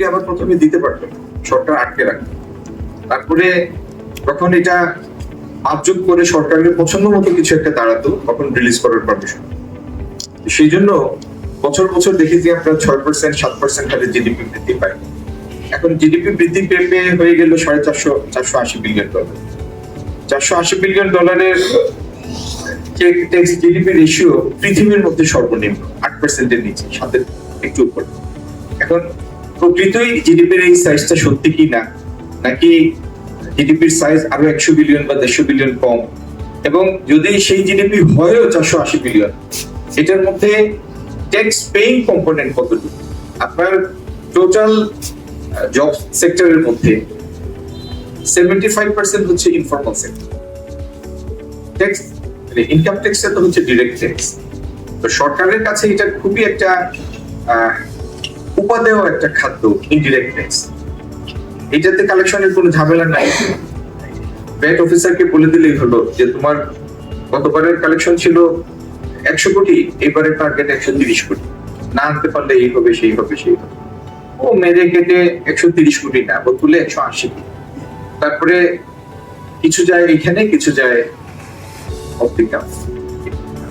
থাকলে আবার প্রথমে দিতে পারতো। সরকার আটকে রাখতো তারপরে তখন এটা আপযোগ করে সরকারের পছন্দ মতো কিছু একটা দাঁড়াতো, তখন রিলিজ করার পারমিশন সেই জন্য বছর বছর দেখেছি আমরা ছয় পার্সেন্ট সাত পার্সেন্ট হারে জিডিপি বৃদ্ধি পাই এখন জিডিপি বৃদ্ধি পেয়ে হয়ে গেল সাড়ে চারশো চারশো আশি বিলিয়ন ডলার চারশো আশি বিলিয়ন ডলারের জিডিপি রেশিও পৃথিবীর মধ্যে সর্বনিম্ন, আট পার্সেন্টের নিচে, সাতের একটু উপর। এখন প্রকৃতই জিডিপির এই সাইজটা সত্যি কি না? নাকি জিডিপির সাইজ আরও একশো বিলিয়ন বা দেড়শো বিলিয়ন কম? এবং যদি সেই জিডিপি হয়ও চারশো আশি বিলিয়ন এটার মধ্যে ট্যাক্স পেইং কম্পোনেন্ট কতটুকু? আপনার টোটাল জব সেক্টরের মধ্যে সেভেন্টি ফাইভ পার্সেন্ট হচ্ছে ইনফর্মাল সেক্টর ট্যাক্স ইনকাম ট্যাক্সটা তো হচ্ছে ডিরেক্ট ট্যাক্স তো সরকারের কাছে এটা খুবই একটা উপাদেয় একটা খাদ্য ইনডিরেক্ট ট্যাক্স এটাতে কালেকশনের কোনো ঝামেলা নাই। ব্যাট অফিসারকে বলে দিলেই হলো যে, তোমার গতবারের কালেকশন ছিল একশো কোটি, এবারের টার্গেট একশো তিরিশ কোটি। না আনতে পারলে এই হবে, সেই হবে সেই হবে। ও মেরে কেটে একশো তিরিশ কোটি না, ও তুলে একশো আশি কোটি। তারপরে কিছু যায় এখানে, কিছু যায় অপটিকাল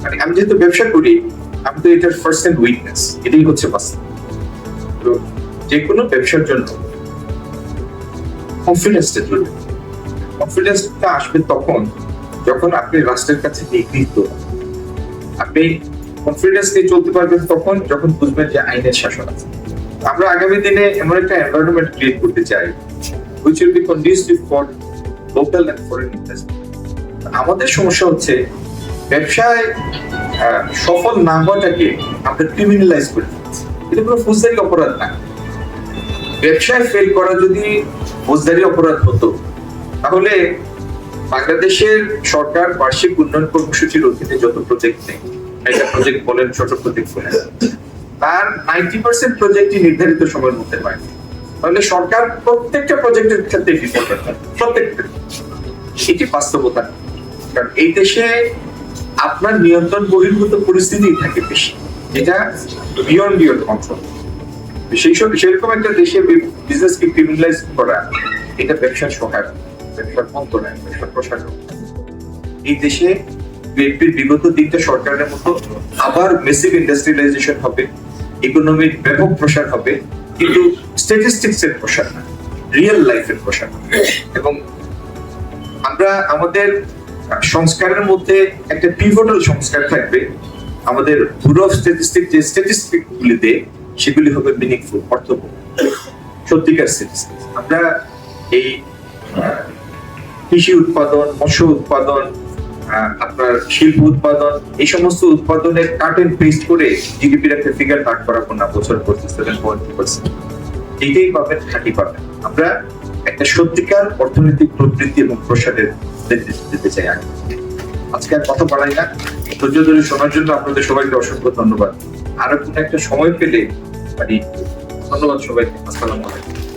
মানে আমি যেহেতু ব্যবসা করি, আমি তো এটার ফার্স্ট হ্যান্ড উইকনেস এটাই হচ্ছে বাস্তব। যে কোনো ব্যবসার জন্য। কনফিডেন্সটা জরুরি কনফিডেন্সটা আসবে তখন, যখন আপনি রাষ্ট্রের কাছে নিগৃহীত। আপনি কনফিডেন্স নিয়ে চলতে পারবেন তখন, যখন বুঝবেন যে আইনের শাসন আছে। আমরা আগামী দিনে এমন একটা এনভায়রনমেন্ট ক্রিয়েট করতে চাই which will be conducive for local and foreign investment আমাদের সমস্যা হচ্ছে, ব্যবসায় সফল না হওয়াটাকে আমরা ক্রিমিনালাইজ করে ফেলছি। এটা ফৌজদারি অপরাধ না। ব্যবসায় ফেল করা যদি ফৌজদারি অপরাধ হতো, তাহলে বাংলাদেশের সরকার বার্ষিক উন্নয়ন কর্মসূচির অধীনে যত প্রজেক্ট নেই মেগা প্রজেক্ট বলেন, ছোট প্রজেক্ট বলেন, তার নাইনটি পার্সেন্ট প্রজেক্টই নির্ধারিত সময়ের মধ্যে পায়। তাহলে সরকার প্রত্যেকটা প্রজেক্টের ক্ষেত্রে প্রত্যেকটা। এটি বাস্তবতা। কারণ এই দেশে আপনার নিয়ন্ত্রণ বহির্ভূত পরিস্থিতি থাকে বেশি। যেটা বিয়ন্ড কন্ট্রোল সেই সব সেরকম একটা দেশে ক্রিমিনালাইজ করা, এটা ব্যবসার সহায়ক, ব্যবসার ব্যবসার এই দেশে বিএনপির বিগত দিকটা সরকারের মতো আবার মেসিভ ইন্ডাস্ট্রিয়ালাইজেশন হবে ইকোনমির ব্যাপক প্রসার হবে, কিন্তু স্ট্যাটিস্টিক্স এর প্রসার না রিয়েল প্রসার এবং আমরা আমাদের সংস্কারের মধ্যে একটা পিভটাল সংস্কার থাকবে আমাদের ব্যুরো অফ স্ট্যাটিস্টিক যে স্ট্যাটিস্টিক গুলি দেয় সেগুলি হবে মিনিংফুল অর্থপূর্ণ সত্যিকার স্ট্যাটিস্টিক্স আমরা এই কৃষি উৎপাদন, মৎস্য উৎপাদন আপনার শিল্প উৎপাদন, এই সমস্ত উৎপাদনের কাট এন্ড পেস্ট করে জিডিপির একটা ফিগার কাট করাবো না, বছর করতে সেভেন পয়েন্ট টু পার্সেন্ট এইটাই পাবেন, খাঁটি পাবেন। আমরা একটা সত্যিকার অর্থনৈতিক প্রবৃদ্ধি এবং প্রসারের নির্দেশ দিতে চাই আগে। আজকে আর কথা বাড়াই না। ধৈর্য ধরে শোনার জন্য আপনাদের সবাইকে অসংখ্য ধন্যবাদ। আরও কোনো একটা সময় পেলে মানে ধন্যবাদ সবাইকে। আসসালামু আলাইকুম।